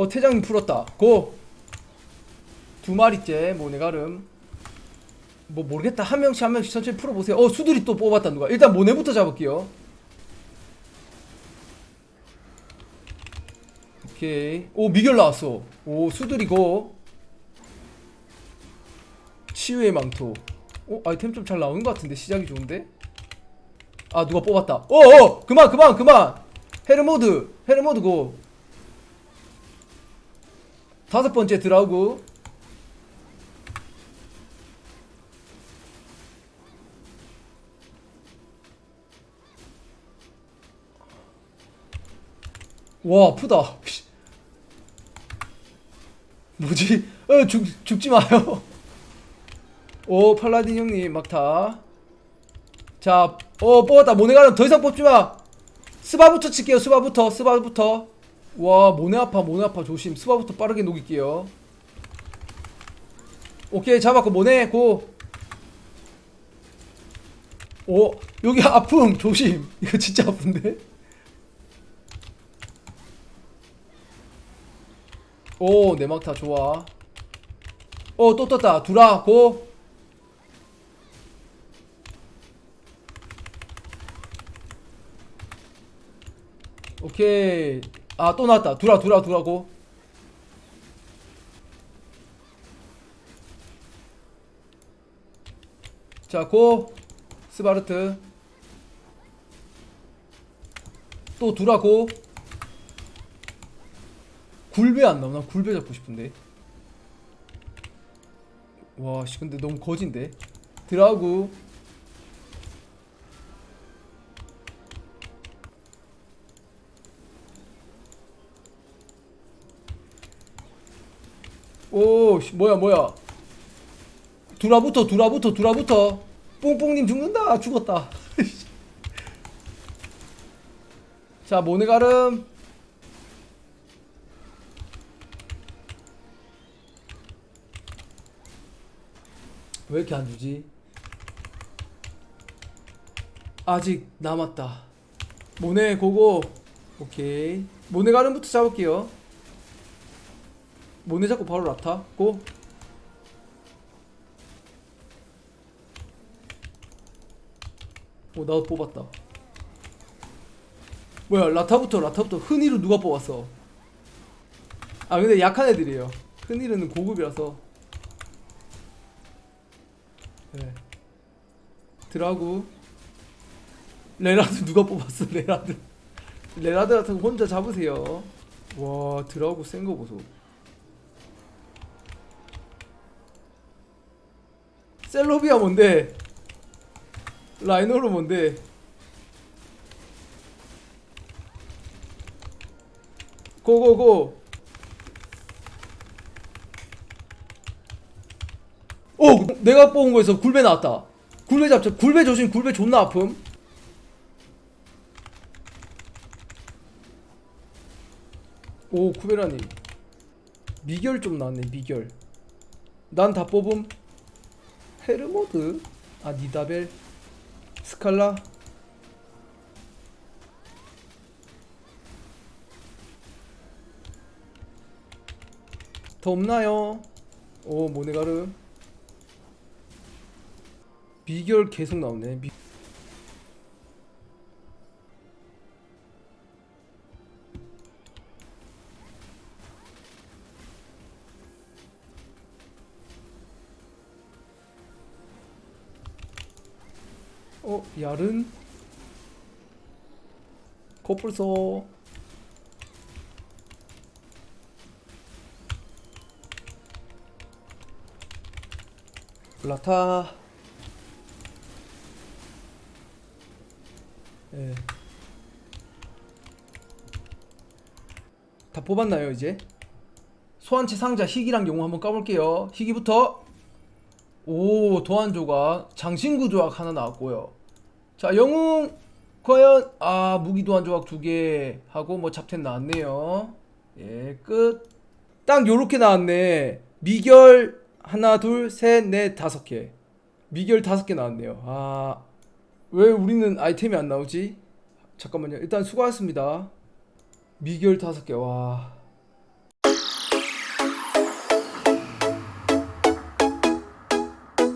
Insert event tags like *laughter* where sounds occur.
어 태장님 풀었다. 고! 두 마리째 모네가름. 뭐 모르겠다. 한 명씩 한 명씩 천천히 풀어보세요. 어 수들이 또 뽑았다 누가. 일단 모네부터 잡을게요. 오케이. 오 미결 나왔어. 오 수들이 고! 치유의 망토. 어 아이템 좀 잘 나오는 것 같은데 시작이 좋은데? 아 누가 뽑았다. 어어! 그만 그만 그만! 헤르모드! 헤르모드 고 다섯 번째 드라우그 와 아프다 씨. *laughs* 뭐지 어 죽, 죽지 마요 *laughs* 오 팔라딘 형님 막타 자, 어 뽑았다 모네가는 더 이상 뽑지 마. 스바부터 칠게요. 스바부터, 스바부터. 와 모네 아파, 모네 아파 조심. 스바부터 빠르게 녹일게요. 오케이 잡았고 모네 고. 오 여기 아픔 조심. *laughs* 이거 진짜 아픈데. 오 내막타 좋아. 어또 떴다. 두라 고. 오케이 아 또 나왔다. 두라 두라 두라고. 자 고. 스바르트. 또 두라고. 굴배 안 나오나? 굴배 잡고 싶은데. 와씨 근데 너무 거진데? 드라구 오, 씨, 뭐야, 뭐야. 두라부터, 두라부터, 두라부터. 뽕뽕님 죽는다. 죽었다. *laughs* 자, 모네가름. 왜 이렇게 안 주지? 아직 남았다. 모네 고고. 오케이. 모네 가름부터 잡을게요. 모네 잡고 바로 라타 고 오, 나도 뽑았다. 뭐야, 라타부터, 라타부터. 흔히로 누가 뽑았어? 아, 근데 약한 애들이에요. 흔히는 고급이라서. 네. 드라구. 레라드 누가 뽑았어, 레라드. 레라드 같은 거 혼자 잡으세요. 와, 드라구 센 거 보소. 셀로비아 뭔데? 라이노로 뭔데? 고고고. 오, 내가 뽑은 거에서 굴배 나왔다. 굴배 잡자. 굴배 조심. 굴배 존나 아픔. 오, 쿠베라님. 미결 좀 나왔네. 미결. 난 다 뽑음. 헤르모드 아 니다벨 스칼라. 더 없나요? 오 모네가르 미결 계속 나오네. 미... 어, 야른? 코뿔소 라타 예. 다 뽑았나요 이제? 소환체 상자 희귀랑 영웅 한번 까볼게요 희귀부터 오 도안 조각 장신구 조각 하나 나왔고요. 자 영웅 과연 아 무기 도안 조각 두 개 하고 뭐 잡텐 나왔네요. 예끝딱 요렇게 나왔네. 미결 하나 둘 셋 넷 다섯 개. 미결 다섯 개 나왔네요. 아 왜 우리는 아이템이 안 나오지? 잠깐만요. 일단 수고하셨습니다. 미결 다섯 개와